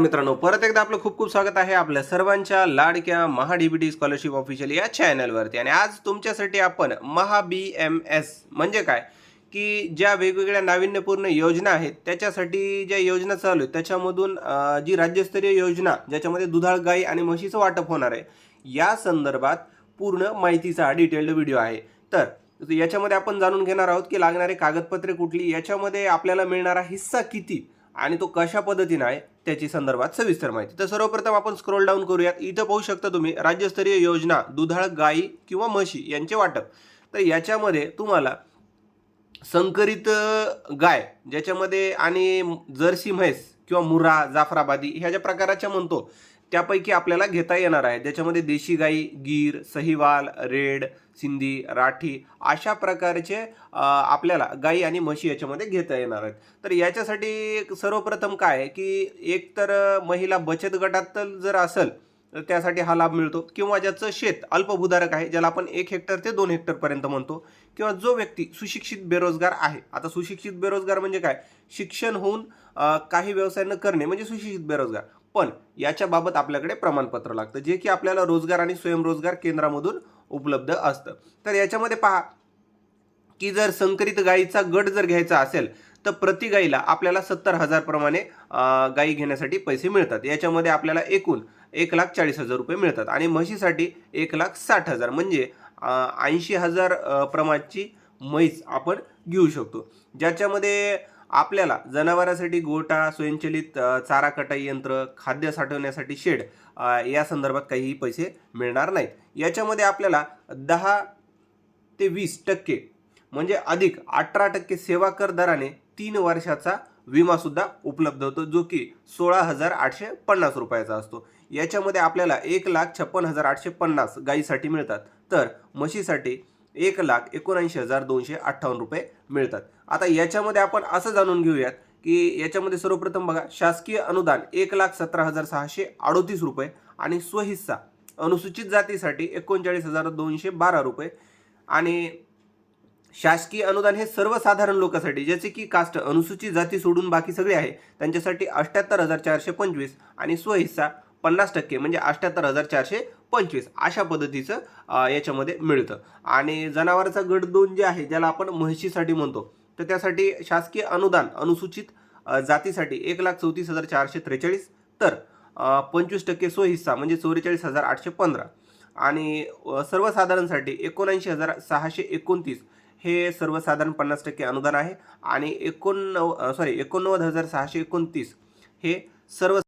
मित्रांनो परत एकदा आपलं खूप खूप स्वागत आहे आपल्या सर्वांच्या लाडक्या महा डीबीटी स्कॉलरशिप ऑफिशियल या चॅनलवरती आणि आज तुमच्यासाठी आपण महा बी एम एस म्हणजे काय? की ज्या वेगवेगळ्या नाविन्यपूर्ण योजना आहेत त्याच्यासाठी ज्या योजना चालू आहेत त्याच्यामधून जी राज्यस्तरीय योजना ज्याच्यामध्ये दुधाळ गाई आणि म्हशीचं वाटप होणार आहे या संदर्भात पूर्ण माहितीचा हा डिटेल्ड व्हिडिओ आहे. तर याच्यामध्ये आपण जाणून घेणार आहोत की लागणारे कागदपत्रे कुठली याच्यामध्ये आपल्याला मिळणारा हिस्सा किती आणि तो कशा पद्धतीनं आहे त्याची संदर्भात सविस्तर माहिती. तर सर्वप्रथम आपण स्क्रोल डाऊन करूयात. इथं पाहू शकता तुम्ही राज्यस्तरीय योजना दुधाळ गाई किंवा म्हशी यांचे वाटप. तर याच्यामध्ये तुम्हाला संकरित गाय ज्याच्यामध्ये आणि जर्सी म्हैस किंवा मुर्रा जाफराबादी ह्या ज्या प्रकाराच्या म्हणतो त्यापैकी आपल्याला घेता येणार आहे. ज्याच्यामध्ये देशी गाई गीर सहिवाल रेड सिंधी राठी अशा प्रकारचे आपल्याला गाई आणि म्हशी याच्यामध्ये घेता येणार आहेत. तर याच्यासाठी सर्वप्रथम काय आहे की एक तर महिला बचत गटात जर असेल तर त्यासाठी हा लाभ मिळतो. किंवा ज्याचं शेत अल्पभूधारक आहे ज्याला आपण एक हेक्टर ते दोन हेक्टरपर्यंत म्हणतो किंवा जो व्यक्ती सुशिक्षित बेरोजगार आहे. आता सुशिक्षित बेरोजगार म्हणजे काय? शिक्षण होऊन काही व्यवसाय न करणे म्हणजे सुशिक्षित बेरोजगार. पण याच्याबाबत आपल्याकडे प्रमाणपत्र लागतं जे की आपल्याला रोजगार आणि स्वयंरोजगार केंद्रामधून उपलब्ध असतं. तर याच्यामध्ये पहा की जर संकरित गायीचा गट जर घ्यायचा असेल तर प्रति गाईला आपल्याला सत्तर हजारप्रमाणे गायी गाई घेण्यासाठी पैसे मिळतात. याच्यामध्ये आपल्याला एकूण एक लाख चाळीस हजार रुपये मिळतात आणि म्हशीसाठी एक लाख साठ हजार म्हणजे ऐंशी हजार प्रमाणची म्हैस आपण घेऊ शकतो. ज्याच्यामध्ये आपल्याला जनावरांसाठी गोटा स्वयंचलित चारा कटाई यंत्र खाद्य साठवण्यासाठी शेड या संदर्भात काहीही पैसे मिळणार नाहीत. याच्यामध्ये आपल्याला दहा ते वीस टक्के म्हणजे अधिक अठरा टक्के सेवा कर दराने तीन वर्षाचा विमासुद्धा उपलब्ध होतो जो की सोळा हजार आठशे पन्नास रुपयाचा असतो. याच्यामध्ये आपल्याला एक लाख छप्पन हजार आठशे पन्नास गायीसाठी मिळतात. तर म्हशीसाठी एक लाख एकोणऐंशी हजार दोनशे अठ्ठावन्न रुपये मिळतात. आता याच्यामध्ये आपण असं जाणून घेऊयात की याच्यामध्ये सर्वप्रथम बघा शासकीय अनुदान एक लाख सतरा हजार सहाशे अडोतीस रुपये आणि स्वहिस्सा अनुसूचित जातीसाठी एकोणचाळीस हजार दोनशे बारा रुपये. आणि शासकीय अनुदान हे सर्वसाधारण लोकांसाठी ज्याचे की कास्ट अनुसूचित जाती सोडून बाकी सगळे आहे त्यांच्यासाठी अठ्ठ्याहत्तर हजार चारशे पंचवीस आणि स्वहिस्सा पन्नास टक्के म्हणजे अठ्याहत्तर हजार चारशे पंचवीस अशा पद्धतीचं याच्यामध्ये मिळतं. आणि जनावरांचा गट दोन जे आहे ज्याला आपण म्हशीसाठी म्हणतो तर त्यासाठी शासकीय अनुदान अनुसूचित जातीसाठी एक लाख चौतीस हजार चारशे त्रेचाळीस तर पंचवीस टक्के स्वहिस्सा म्हणजे चौवेचाळीस हजार आठशे पंधरा. आणि सर्वसाधारणसाठी एकोणऐंशी हजार सहाशे एकोणतीस हे सर्वसाधारण पन्नास टक्के अनुदान आहे. आणि एकोणनव सॉरी एकोणनव्वद हजार सहाशे एकोणतीस हे सर्व